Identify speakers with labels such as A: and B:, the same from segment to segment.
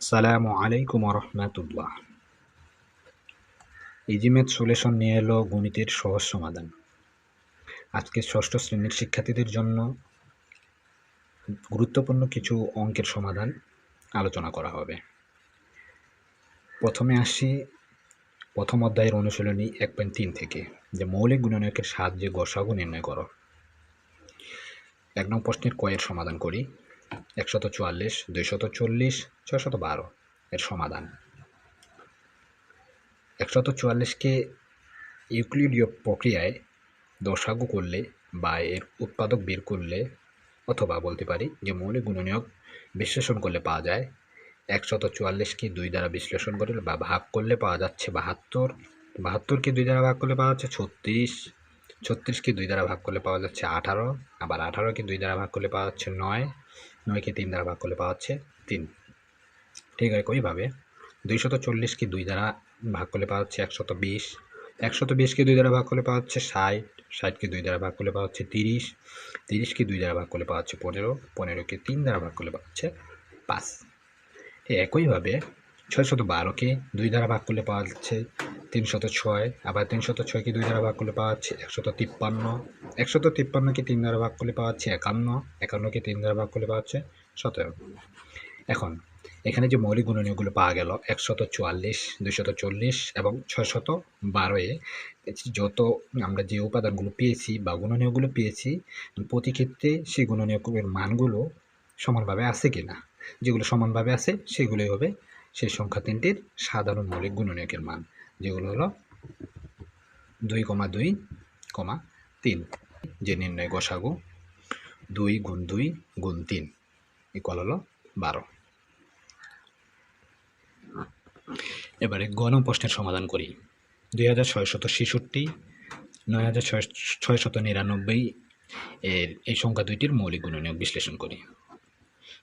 A: আসসালামু আলাইকুম রহমতুল্লাহ ইজিমেথ সলিউশন নিয়ে এলো গণিতের সহজ সমাধান। আজকে ষষ্ঠ শ্রেণির শিক্ষার্থীদের জন্য গুরুত্বপূর্ণ কিছু অঙ্কের সমাধান আলোচনা করা হবে। প্রথমে আসি প্রথম অধ্যায়ের অনুশীলনী এক পয়েন্ট তিন থেকে, যে মৌলিক গুণনীয়কের সাহায্যে গসাগু নির্ণয় করো। এক নং প্রশ্নের কয়ের সমাধান করি। একশত চুয়াল্লিশ, দুইশত চল্লিশ, ছয়শত বারো এর সমাধান। একশত চুয়াল্লিশকে ইউক্লিডীয় প্রক্রিয়ায় দশাগু করলে বা এর উৎপাদক বের করলে অথবা বলতে পারি যে মৌলিক গুণনীয়ক বিশ্লেষণ করলে পাওয়া যায়, একশত চুয়াল্লিশকে দুই দ্বারা বিশ্লেষণ করলে বা ভাগ করলে পাওয়া যাচ্ছে বাহাত্তর, বাহাত্তরকে দুই দ্বারা ভাগ করলে পাওয়া যাচ্ছে ছত্রিশ, ছত্রিশকে দুই দ্বারা ভাগ করলে পাওয়া যাচ্ছে আঠারো, আবার আঠারোকে দুই দ্বারা ভাগ করলে পাওয়া যাচ্ছে নয় নয়কে তিন দ্বারা ভাগ করলে পাওয়া যাচ্ছে তিন। ঠিক আছে ওইভাবে দুইশত চল্লিশকে দুই দ্বারা ভাগ করলে পাওয়া যাচ্ছে একশত বিশ। একশত বিশকে দুই দ্বারা ভাগ করলে পাওয়া যাচ্ছে ষাট। ষাটকে দুই দ্বারা ভাগ করলে পাওয়া যাচ্ছে তিরিশ। তিরিশকে দুই দ্বারা ভাগ করলে পাওয়া যাচ্ছে পনেরো। পনেরোকে তিন দ্বারা ভাগ করলে পাওয়া যাচ্ছে পাঁচ। একইভাবে ছয়শত বারোকে দুই দ্বারা ভাগ করলে পাওয়া যাচ্ছে তিনশত ছয়, আবার তিনশত ছয়কে দুই দ্বারা ভাগ করলে পাওয়া যাচ্ছে একশত তিপ্পান্ন, একশত তিপ্পান্নকে তিন দ্বারা ভাগ করলে পাওয়া যাচ্ছে একান্ন একান্নকে তিন দ্বারা ভাগ করলে পাওয়া যাচ্ছে সতেরো। এখন, এখানে যে মৌলিক গুণনীয়গুলো পাওয়া গেল, একশত চুয়াল্লিশ, দুইশত চল্লিশ এবং ছয়শত বারোয়ে যত আমরা যে উপাদানগুলো পেয়েছি বা গুণনীয়গুলো পেয়েছি, প্রতি ক্ষেত্রে সেই গুণনীয়কের মানগুলো সমানভাবে আছে কি না যেগুলো সমানভাবে আছে, সেগুলোই হবে সেই সংখ্যা তিনটির সাধারণ মৌলিক গুণনীয়কের মান। যেগুলো হলো দুই কমা দুই কমা তিন, যে নির্ণয় গসাগু, দুই গুণ দুই গুণ তিন ইকুয়াল হলো বারো। এবারে গণ প্রশ্নের সমাধান করি। দুই হাজার ছয়শত ছেষট্টি, নয় হাজার ছয় ছয়শত নিরানব্বই এর এই সংখ্যা দুইটির মৌলিক গুণনীয়ক বিশ্লেষণ করি।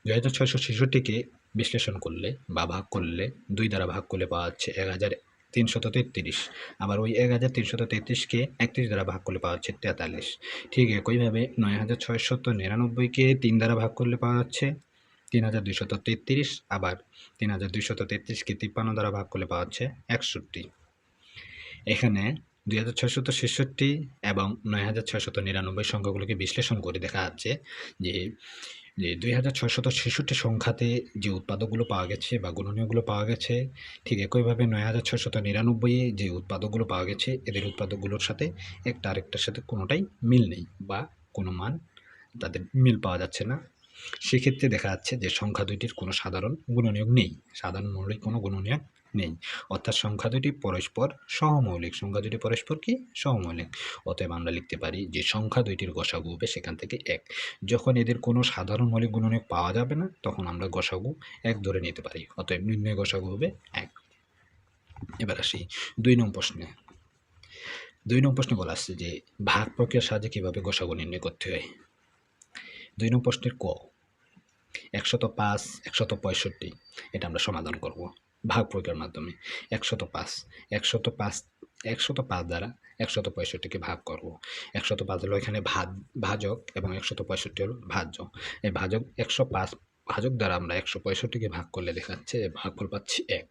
A: দুই হাজার ছয়শো ছেষট্টিকে বিশ্লেষণ করলে বা ভাগ করলে দুই দ্বারা ভাগ করলে পাওয়া যাচ্ছে এক হাজার তিনশত তেত্রিশ। আবার ওই এক হাজার তিনশত তেত্রিশকে একত্রিশ দ্বারা ভাগ করলে পাওয়া যাচ্ছে তেতাল্লিশ। ঠিক একইভাবে নয় হাজার ছয়শত নিরানব্বইকে তিন দ্বারা ভাগ করলে পাওয়া যাচ্ছে তিন হাজার দুইশত তেত্রিশ। আবার তিন হাজার দুইশত তেত্রিশকে তিপ্পান্ন দ্বারা ভাগ করলে পাওয়া যাচ্ছে একষট্টি। এখানে দুই হাজার ছয়শত ছেষট্টি এবং নয় হাজার ছয়শত নিরানব্বই সংখ্যাগুলোকে বিশ্লেষণ করে দেখা যাচ্ছে যে যে দুই হাজার ছয়শত ছেষট্টি সংখ্যাতে যে উৎপাদকগুলো পাওয়া গেছে বা গুণনীয়গুলো পাওয়া গেছে, ঠিক একইভাবে নয় হাজার ছয়শত নিরানব্বইয়ে যে উৎপাদকগুলো পাওয়া গেছে, এদের উৎপাদকগুলোর সাথে একটা আরেকটার সাথে কোনোটাই মিল নেই বা কোনো মান তাদের মিল পাওয়া যাচ্ছে না। সেক্ষেত্রে দেখা যাচ্ছে যে সংখ্যা দুইটির কোনো সাধারণ গুণনীয়ক নেই। সাধারণ মৌলিক কোনো গুণনীয়ক নেই। অর্থাৎ সংখ্যা দুটি পরস্পর সহমৌলিক সংখ্যা দুটি পরস্পর কি? সহমৌলিক অতএব আমরা লিখতে পারি যে সংখ্যা দুইটির গসাগু হবে সেখান থেকে এক। যখন এদের কোনো সাধারণ মৌলিক গুণনীয়ক পাওয়া যাবে না, তখন আমরা গসাগু এক ধরে নিতে পারি। অতএব নির্ণয় গসাগু হবে এক। এবার আসি দুই নং প্রশ্নে। দুই নং প্রশ্নে বলা আসছে যে ভাগ প্রক্রিয়ার সাহায্যে কীভাবে গসাগু নির্ণয় করতে হয়? দুই নং প্রশ্নের ক। একশত পাঁচ, একশত পঁয়ষট্টি। এটা আমরা সমাধান করব। ভাগ প্রক্রিয়ার মাধ্যমে। একশত পাঁচ একশত পাঁচ একশত পাঁচ দ্বারা একশত পঁয়ষট্টিকে ভাগ করব। একশত পাঁচ হলো এখানে ভাত ভাজক এবং একশত পঁয়ষট্টি হলো ভাজ্য। এই ভাজক একশো পাঁচ ভাজক দ্বারা আমরা একশো পঁয়ষট্টিকে ভাগ করলে দেখাচ্ছে ভাগফল পাচ্ছি এক।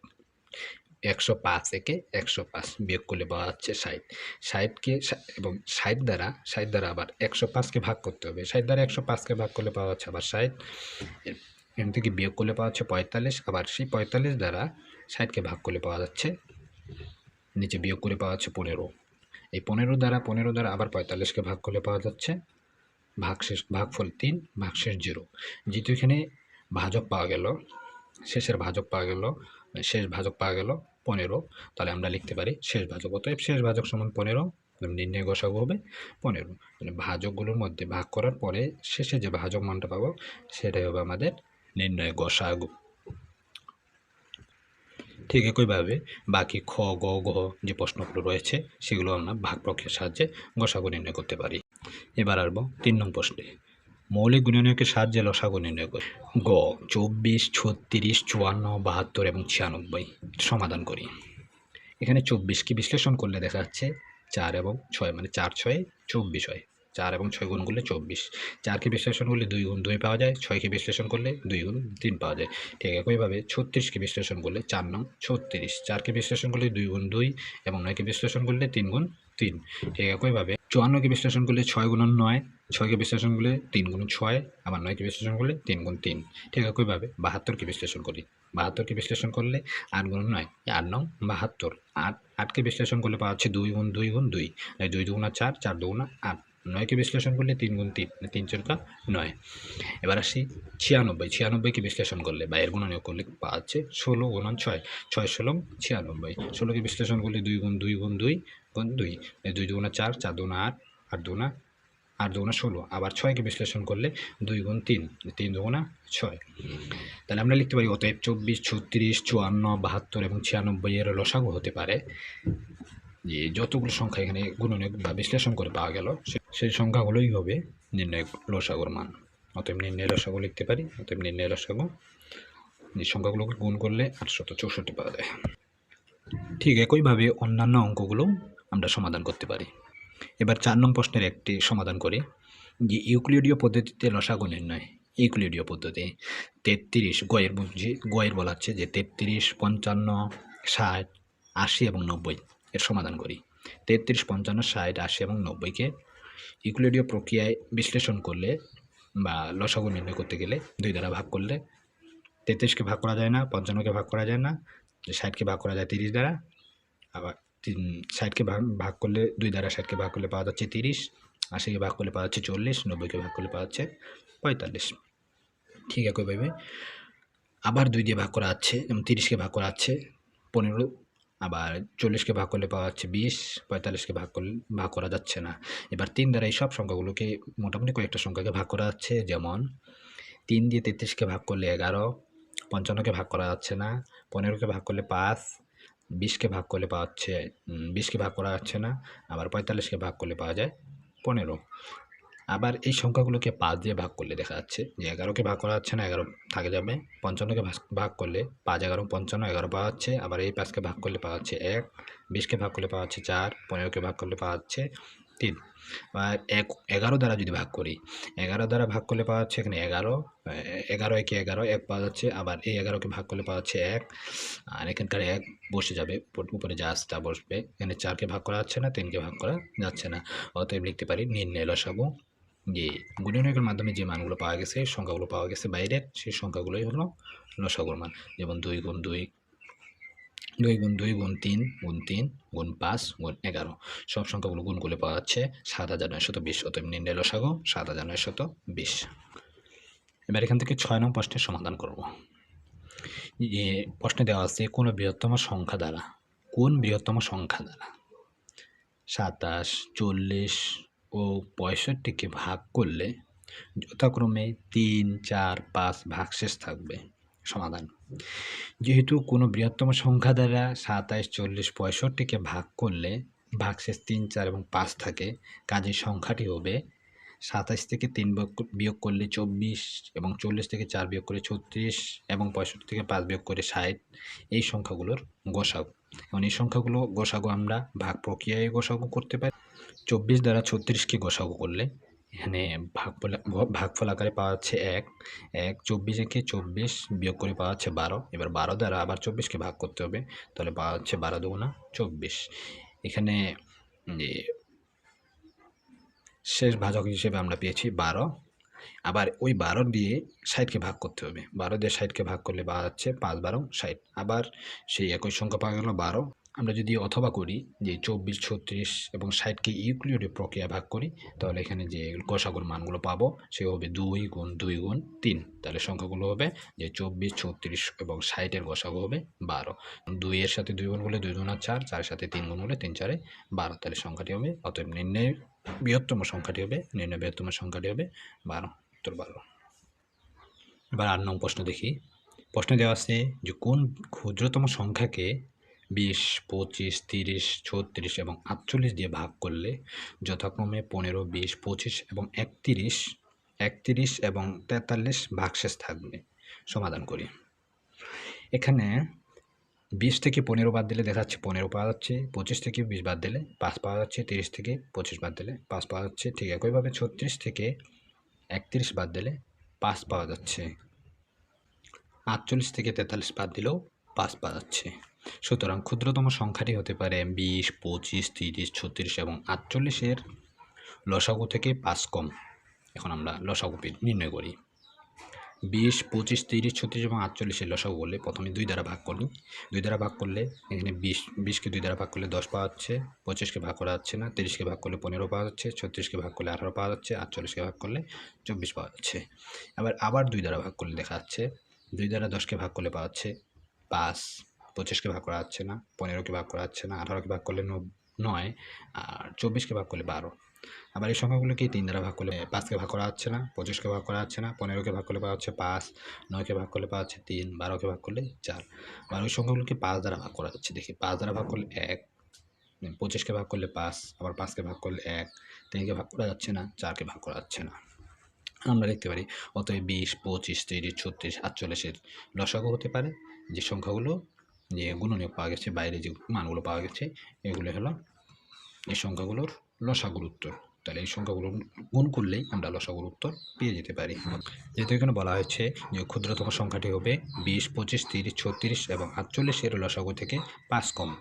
A: একশো পাঁচ একে একশো পাঁচ বিয়োগ করলে পাওয়া যাচ্ছে ষাট। ষাটকে এবং ষাট দ্বারা ষাট দ্বারা আবার একশো পাঁচকে ভাগ করতে হবে। ষাট দ্বারা একশো পাঁচকে ভাগ করলে পাওয়া যাচ্ছে আবার ষাট। এখান থেকে বিয়োগ করলে পাওয়া যাচ্ছে পঁয়তাল্লিশ, আবার সেই পঁয়তাল্লিশ দ্বারা ষাটকে ভাগ করলে পাওয়া যাচ্ছে নিচে বিয়োগ করে পাওয়া যাচ্ছে পনেরো। এই পনেরো দ্বারা পনেরো দ্বারা আবার পঁয়তাল্লিশকে ভাগ করলে পাওয়া যাচ্ছে ভাগশেষ, ভাগফল তিন, ভাগশেষ জিরো। যেহেতু এখানে ভাজক পাওয়া গেল, শেষের ভাজক পাওয়া গেল, শেষ ভাজক পাওয়া গেল পনেরো, তাহলে আমরা লিখতে পারি শেষ ভাজক। অতএব শেষ ভাজক সমান পনেরো নির্ণয় গসাগু হবে পনেরো। মানে ভাজকগুলোর মধ্যে ভাগ করার পরে শেষে যে ভাজক মানটা পাবো, সেটাই হবে আমাদের নির্ণয় গসাগু ঠিক একইভাবে বাকি খ গ গ যে প্রশ্নগুলো রয়েছে সেগুলো আমরা ভাগ প্রক্রিয়ার সাহায্যে গসাগু নির্ণয় করতে পারি এবার আসব তিন নং প্রশ্নে মৌলিক গুণনীয়কের সাহায্যে লসাগু নির্ণয় করি গ চব্বিশ ছত্রিশ চুয়ান্ন বাহাত্তর এবং ছিয়ানব্বই সমাধান করি এখানে চব্বিশকে বিশ্লেষণ করলে দেখা যাচ্ছে চার এবং ছয় মানে চার ছয়ে চব্বিশ হয় চার এবং ছয় গুণ করলে চব্বিশ চারকে বিশ্লেষণ করলে দুই গুণ দুই পাওয়া যায় ছয়কে বিশ্লেষণ করলে দুই গুণ তিন পাওয়া যায় ঠিক একইভাবে ছত্রিশকে বিশ্লেষণ করলে চার নং ছত্রিশ চারকে বিশ্লেষণ করলে দুই গুণ দুই এবং নয়কে বিশ্লেষণ করলে তিন গুণ তিন ঠিক একইভাবে চুয়ান্নকে বিশ্লেষণ করলে ছয় গুণ নয় ছয়কে বিশ্লেষণ করলে তিন গুণ ছয় আবার নয়কে বিশ্লেষণ করলে তিন গুণ তিন ঠিক একইভাবে বাহাত্তরকে বিশ্লেষণ করি বাহাত্তরকে বিশ্লেষণ করলে আট গুণ নয় আট নং বাহাত্তর আট আটকে বিশ্লেষণ করলে পাওয়া যাচ্ছে দুই গুণ দুই গুণ দুই দুই দুগুণা চার চার দুগুণা আট নয়কে বিশ্লেষণ করলে তিন গুণ তিন মানে তিন চরকা নয়। এবার আসি ছিয়ানব্বই, ছিয়ানব্বইকে বিশ্লেষণ করলে বা এর গুণনীয় করলে পাওয়া যাচ্ছে ষোলো গুণন ছয় ছয় ষোলো ছিয়ানব্বই। ষোলোকে বিশ্লেষণ করলে দুই গুণ দুই গুণ দুই গুণ দুই এই দুই দুগুণা চার চার দুগুণা আট আট দুগুণা আট দুগুণা ষোলো। আবার ছয়কে বিশ্লেষণ করলে দুই গুণ তিন তিন দুগুণা ছয়। তাহলে আমরা লিখতে পারি, অতএব চব্বিশ, ছত্রিশ, চুয়ান্ন, বাহাত্তর এবং ছিয়ানব্বই এর লসাগু হতে পারে। যে যতগুলো সংখ্যা এখানে গুণনীয় বা বিশ্লেষণ করে পাওয়া গেল সেই সংখ্যাগুলোই হবে নির্ণয় লসাগুর মান। অতএব নির্ণয় লসাগু লিখতে পারি, অতএব নির্ণয় লসাগু। যে সংখ্যাগুলোকে গুণ করলে আটশত চৌষট্টি পাওয়া যায়। ঠিক একইভাবে অন্যান্য অঙ্কগুলো আমরা সমাধান করতে পারি। এবার চার নং প্রশ্নের একটি সমাধান করি, যে ইউক্লিডীয় পদ্ধতিতে লসাগু নির্ণয়। ইউক্লিডীয় পদ্ধতি তেত্রিশ গয়ের গয়ের বলা হচ্ছে যে তেত্রিশ, পঞ্চান্ন, ষাট, আশি এবং নব্বই। এর সমাধান করি। তেত্রিশ, পঞ্চান্ন, ষাট, আশি এবং নব্বইকে ইউক্লিডীয় প্রক্রিয়ায় বিশ্লেষণ করলে বা লসাগু নির্ণয় করতে গেলে দুই দ্বারা ভাগ করলে তেত্রিশকে ভাগ করা যায় না পঞ্চান্নকে ভাগ করা যায় না ষাটকে ভাগ করা যায় তিরিশ দ্বারা, আবার ষাটকে ভাগ ভাগ করলে দুই দ্বারা ষাটকে ভাগ করলে পাওয়া যাচ্ছে তিরিশ আশিকে ভাগ করলে পাওয়া যাচ্ছে চল্লিশ নব্বইকে ভাগ করলে পাওয়া যাচ্ছে পঁয়তাল্লিশ। ঠিক একইভাবে আবার দুই দিয়ে ভাগ করা আছে, যেমন তিরিশকে ভাগ করা আছে, পনেরো আবার চল্লিশকে ভাগ করলে পাওয়া যাচ্ছে বিশ, পঁয়তাল্লিশকে ভাগ করলে, ভাগ করা যাচ্ছে না। এবার তিন দ্বারা এই সব সংখ্যাগুলোকে মোটামুটি কয়েকটা সংখ্যাকে ভাগ করা যাচ্ছে, যেমন তিন দিয়ে তেত্রিশকে ভাগ করলে এগারো, পঞ্চান্নকে ভাগ করা যাচ্ছে না, পনেরোকে ভাগ করলে পাঁচ, বিশকে ভাগ করলে পাওয়া যাচ্ছে বিশকে ভাগ করা যাচ্ছে না, আবার পঁয়তাল্লিশকে ভাগ করলে পাওয়া যায় পনেরো। আবার এই সংখ্যাগুলোকে পাঁচ দিয়ে ভাগ করলে দেখা যাচ্ছে যে এগারোকে ভাগ করা যাচ্ছে না, এগারো থাকে যাবে। পঞ্চান্নকে ভাগ- করলে পাঁচ, এগারো, পঞ্চান্ন, এগারো পাওয়া যাচ্ছে। আবার এই পাঁচকে ভাগ করলে পাওয়া যাচ্ছে এক, বিশকে ভাগ করলে পাওয়া যাচ্ছে চার, পনেরোকে ভাগ করলে পাওয়া যাচ্ছে তিন। আর এক, এগারো দ্বারা যদি ভাগ করি, এগারো দ্বারা ভাগ করলে পাওয়া যাচ্ছে এখানে এগারো এগারো, একে এগারো, এক পাওয়া যাচ্ছে। আবার এই এগারোকে ভাগ করলে পাওয়া যাচ্ছে এক, আর এখানকার এক বসে যাবে, উপরে যা আছে বসবে। এখানে চারকে ভাগ করা যাচ্ছে না, তিনকে ভাগ করা যাচ্ছে না। অতএব লিখতে পারি নির্ণয় লসাগু। যে গুণনীয়কের মাধ্যমে যে মানগুলো পাওয়া গেছে, সংখ্যাগুলো পাওয়া গেছে বাইরের, সেই সংখ্যাগুলোই হলো লসাগুর মান। যেমন দুই গুণ দুই দুই গুণ দুই গুণ তিন গুণ তিন, গুণ পাঁচ, গুণ এগারো। সব সংখ্যাগুলো গুণ করলে পাওয়া যাচ্ছে সাত হাজার নয়শত বিশ। অতএব নির্ণয় লসাগু, সাত হাজার নয়শত বিশ। এবার এখান থেকে ছয় নং প্রশ্নের সমাধান করব। যে প্রশ্নে দেওয়া আছে, কোন বৃহত্তম সংখ্যা দ্বারা, কোন বৃহত্তম সংখ্যা দ্বারা সাতাশ, চল্লিশ ও পঁয়ষট্টিকে ভাগ করলে যথাক্রমে তিন, চার, পাঁচ ভাগশেষ থাকবে। সমাধান। যেহেতু কোনো বৃহত্তম সংখ্যা দ্বারা সাতাইশ, চল্লিশ, পঁয়ষট্টিকে ভাগ করলে ভাগশেষ তিন, চার এবং পাঁচ থাকে কাজের সংখ্যাটি হবে সাতাশ থেকে তিন বিয়োগ করলে চব্বিশ এবং চল্লিশ থেকে চার বিয়োগ করে ছত্রিশ এবং পঁয়ষট্টি থেকে পাঁচ বিয়োগ করে ষাট, এই সংখ্যাগুলোর গোসাগু। এবং এই সংখ্যাগুলো গোসাগু আমরা ভাগ প্রক্রিয়ায় গোসাগু করতে পারি। চব্বিশ দ্বারা ছত্রিশকে গোসাগু করলে এখানে ভাগফল ভাগফল আকারে পাওয়া যাচ্ছে এক। এক, চব্বিশ একে চব্বিশ বিয়োগ করে পাওয়া যাচ্ছে বারো। এবার বারো দ্বারা আবার চব্বিশকে ভাগ করতে হবে, তাহলে পাওয়া যাচ্ছে বারো দুগুণা চব্বিশ। এখানে শেষ ভাজক হিসেবে আমরা পেয়েছি বারো। আবার ওই বারো দিয়ে ষাটকে ভাগ করতে হবে। বারো দিয়ে ষাটকে ভাগ করলে পাওয়া যাচ্ছে পাঁচ বারো ষাট। আবার সেই একই সংখ্যা পাওয়া গেল বারো। আমরা যদি অথবা করি যে চব্বিশ, ছত্রিশ এবং ষাটকে ইউক্লিডীয় প্রক্রিয়া ভাগ করি, তাহলে এখানে যে গোসাগুর মানগুলো পাবো, সে হবে দুই গুণ দুই গুণ তিন। তাহলে সংখ্যাগুলো হবে যে চব্বিশ, ছত্রিশ এবং ষাটের গোসাগু হবে বারো। দুইয়ের সাথে দুই গুণ হলে দুই গুণ আর চার চারের সাথে তিন গুণ হলে তিন চারে বারো। তাহলে সংখ্যাটি হবে, অতএব নির্ণয় বৃহত্তম সংখ্যাটি হবে, নির্ণয় বৃহত্তম সংখ্যাটি হবে বারো, উত্তর বারো। এবার আট নং প্রশ্ন দেখি। প্রশ্নে দেওয়া আছে যে কোন ক্ষুদ্রতম সংখ্যাকে বিশ, পঁচিশ, তিরিশ, ছত্রিশ এবং আটচল্লিশ দিয়ে ভাগ করলে যথাক্রমে পনেরো, বিশ, পঁচিশ এবং একত্রিশ একত্রিশ এবং তেতাল্লিশ ভাগশেষ থাকবে। সমাধান করি। এখানে বিশ থেকে পনেরো বাদ দিলে দেখা যাচ্ছে পনেরো পাওয়া যাচ্ছে, পঁচিশ থেকে বিশ বাদ দিলে পাঁচ পাওয়া যাচ্ছে, তিরিশ থেকে পঁচিশ বাদ দিলে পাঁচ পাওয়া যাচ্ছে, ঠিক একইভাবে ছত্রিশ থেকে একত্রিশ বাদ দিলে পাঁচ পাওয়া যাচ্ছে। আটচল্লিশ থেকে তেতাল্লিশ বাদ দিলেও পাঁচ পাওয়া যাচ্ছে। সুতরাং ক্ষুদ্রতম সংখ্যাটি হতে পারে বিশ, পঁচিশ, তিরিশ, ছত্রিশ এবং আটচল্লিশের লসাগু থেকে পাঁচ কম। এখন আমরা লসাগু নির্ণয় করি। বিশ, পঁচিশ, তিরিশ, ছত্রিশ এবং আটচল্লিশের লসাগু করলে প্রথমে দুই দ্বারা ভাগ করি দুই দ্বারা ভাগ করলে এখানে বিশ, বিশকে দুই দ্বারা ভাগ করলে দশ পাওয়া যাচ্ছে, পঁচিশকে ভাগ করা যাচ্ছে না, তিরিশকে ভাগ করলে পনেরো পাওয়া যাচ্ছে, ছত্রিশকে ভাগ করলে আঠারো পাওয়া যাচ্ছে, আটচল্লিশকে ভাগ করলে চব্বিশ পাওয়া যাচ্ছে। আবার আবার দুই দ্বারা ভাগ করলে দেখা যাচ্ছে, দুই দ্বারা দশকে ভাগ করলে পাওয়া যাচ্ছে পাঁচ। পঁচিশকে ভাগ করা যাচ্ছে না, পনেরোকে ভাগ করা যাচ্ছে না, আঠারোকে ভাগ করলে নয়, আর চব্বিশকে ভাগ করলে বারো। আবার এই সংখ্যাগুলোকে তিন দ্বারা ভাগ করলে পাঁচকে ভাগ করা যাচ্ছে না, পঁচিশকে ভাগ করা যাচ্ছে না, পনেরোকে ভাগ করলে পাওয়া হচ্ছে পাঁচ, নয়কে ভাগ করলে পাওয়া যাচ্ছে তিন, বারোকে ভাগ করলে চার। আর ওই সংখ্যাগুলোকে পাঁচ দ্বারা ভাগ করা যাচ্ছে? দেখি, পাঁচ দ্বারা ভাগ করলে এক পঁচিশকে ভাগ করলে পাঁচ, আবার পাঁচকে ভাগ করলে এক, তিনকে ভাগ করা যাচ্ছে না, চারকে ভাগ করা যাচ্ছে না। আমরা লিখতে পারি, অতএব বিশ, পঁচিশ, তিরিশ, ছত্রিশ আটচল্লিশের লসাগু হতে পারে, যে সংখ্যাগুলো যে গুণনীয় পাওয়া গেছে, বাইরে যে মানগুলো পাওয়া গেছে, এগুলো হলো এই সংখ্যাগুলোর লসাগুর উত্তর। তাহলে এই সংখ্যাগুলো গুণ করলেই আমরা লসাগুর উত্তর পেয়ে যেতে পারি। যেহেতু এখানে বলা হয়েছে যে ক্ষুদ্রতম সংখ্যাটি হবে বিশ, পঁচিশ, তিরিশ, ছত্রিশ এবং আটচল্লিশের লসাগু থেকে পাঁচ কম।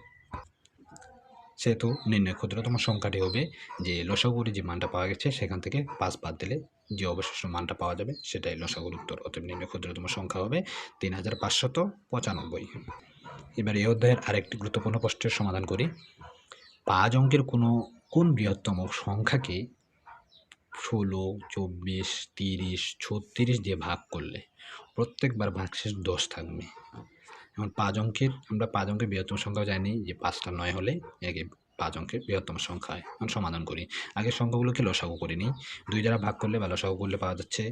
A: সেহেতু নির্ণয় ক্ষুদ্রতম সংখ্যাটি হবে যে লসাগুর যে মানটা পাওয়া গেছে, সেখান থেকে পাঁচ বাদ দিলে যে অবশিষ্ট মানটা পাওয়া যাবে, সেটাই লসাগুর উত্তর। অতএব নির্ণয় ক্ষুদ্রতম সংখ্যা হবে তিন হাজার পাঁচশত পঁচানব্বই। এবার এই অধ্যায়ের আরেকটি গুরুত্বপূর্ণ প্রশ্নের সমাধান করি। পাঁচ অঙ্কের কোনো, কোন বৃহত্তম সংখ্যাকে ষোলো, চব্বিশ, তিরিশ, ছত্রিশ দিয়ে ভাগ করলে প্রত্যেকবার ভাগশেষ দশ থাকবে? এখন পাঁচ অঙ্কের, আমরা পাঁচ অঙ্কের বৃহত্তম সংখ্যা জানি যে পাঁচটা নয় হলে একে পাঁচ অঙ্কের বৃহত্তম সংখ্যা আমি সমাধান করি আগের সংখ্যাগুলোকে লসাগু করে নিই দুই দ্বারা ভাগ করলে বা লসাগু করলে পাওয়া যাচ্ছে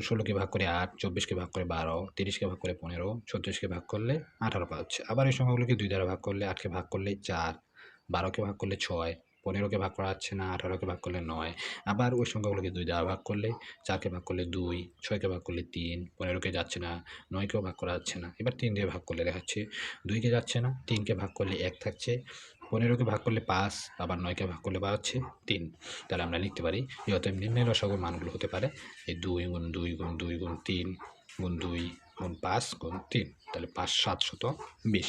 A: ষোলোকে ভাগ করে আট চব্বিশকে ভাগ করে বারো তিরিশকে ভাগ করে পনেরো ছত্রিশকে ভাগ করলে আঠারো পাওয়া যাচ্ছে আবার এই সংখ্যাগুলোকে দুই দ্বারা ভাগ করলে আটকে ভাগ করলে চার বারোকে ভাগ করলে ছয় পনেরোকে ভাগ করা যাচ্ছে না আঠারোকে ভাগ করলে নয় আবার ওই সংখ্যাগুলোকে দুই দ্বারা ভাগ করলে চারকে ভাগ করলে দুই ছয়কে ভাগ করলে তিন পনেরোকে যাচ্ছে না নয়কেও ভাগ করা যাচ্ছে না এবার তিন দিয়ে ভাগ করলে দেখাচ্ছে দুইকে যাচ্ছে না তিনকে ভাগ করলে এক থাকছে পনেরোকে ভাগ করলে পাঁচ, আবার নয়কে ভাগ করলে বা হচ্ছে তিন। তাহলে আমরা লিখতে পারি অতএব নির্ণয় লসাগুর মানগুলো হতে পারে, এই দুই গুণ দুই গুণ দুই গুণ তিন গুণ দুই গুণ পাঁচ গুণ তিন, তাহলে পাঁচ সাতশত বিশ।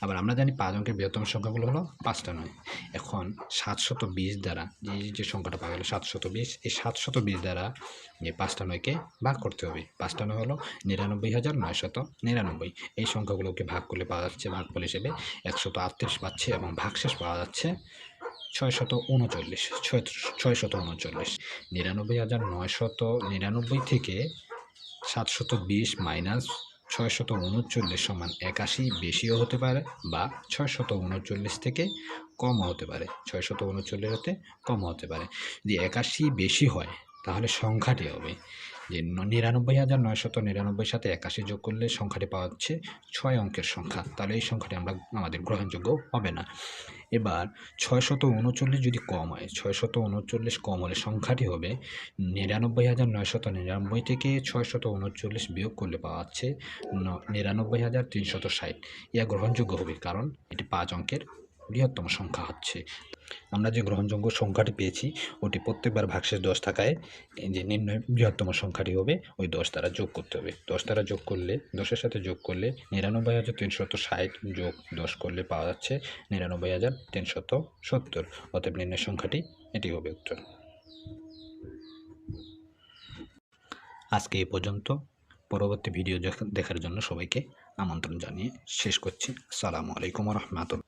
A: আবার আমরা জানি পাঁচ অঙ্কের বৃহত্তম সংখ্যাগুলো হলো পাঁচটা নয়। এখন সাতশত বিশ দ্বারা যে যে সংখ্যাটা পাওয়া গেল সাতশত বিশ, এই সাতশত বিশ দ্বারা যে পাঁচটা নয়কে ভাগ করতে হবে। পাঁচটা নয় হলো নিরানব্বই হাজার নয়শত নিরানব্বই। এই সংখ্যাগুলোকে ভাগ করলে পাওয়া যাচ্ছে ভাগফল হিসেবে একশত আটত্রিশ পাচ্ছে এবং ভাগশেষ পাওয়া যাচ্ছে ছয়শত উনচল্লিশ, ছয়, ছয়শত উনচল্লিশ। নিরানব্বই হাজার নয়শত নিরানব্বই থেকে সাতশত বিশ মাইনাস ছয়শত উনচল্লিশ সমান একাশি বেশিও হতে পারে বা ছয়শত উনচল্লিশ থেকে কমও হতে পারে। ছয়শত উনচল্লিশ হতে কমও হতে পারে। যদি একাশি বেশি হয়, তাহলে সংখ্যাটি হবে। যে নিরানব্বই হাজার নয়শত নিরানব্বই সাথে একাশি যোগ করলে সংখ্যাটি পাওয়া যাচ্ছে ছয় অঙ্কের সংখ্যা। তাহলে এই সংখ্যাটি আমরা আমাদের গ্রহণযোগ্য হবে না। এবার ছয়শত উনচল্লিশ যদি কম হয়, ছয়শত উনচল্লিশ কম হলে সংখ্যাটি হবে নিরানব্বই হাজার নয়শত নিরানব্বই থেকে ছয়শত উনচল্লিশ বিয়োগ করলে পাওয়া যাচ্ছে নিরানব্বই হাজার তিনশত ষাট। ইয়া গ্রহণযোগ্য হবে কারণ এটি পাঁচ অঙ্কের বৃহত্তম সংখ্যা হচ্ছে। আমরা যে গ্রহণযোগ্য সংখ্যাটি পেয়েছি, ওটি প্রত্যেকবার ভাগশেষ দশ থাকায় যে নির্ণয় বৃহত্তম সংখ্যাটি হবে, ওই দশ দ্বারা যোগ করতে হবে। দশ দ্বারা যোগ করলে, দশের সাথে যোগ করলে নিরানব্বই হাজার তিনশত ষাট যোগ দশ করলে পাওয়া যাচ্ছে নিরানব্বই হাজার তিনশত সত্তর। অতএব নির্ণয় সংখ্যাটি এটি হবে উত্তর। আজকে এ পর্যন্ত। পরবর্তী ভিডিও দেখ- দেখার জন্য সবাইকে আমন্ত্রণ জানিয়ে শেষ করছি। আসসালামু আলাইকুম রহমতুল্লাহ।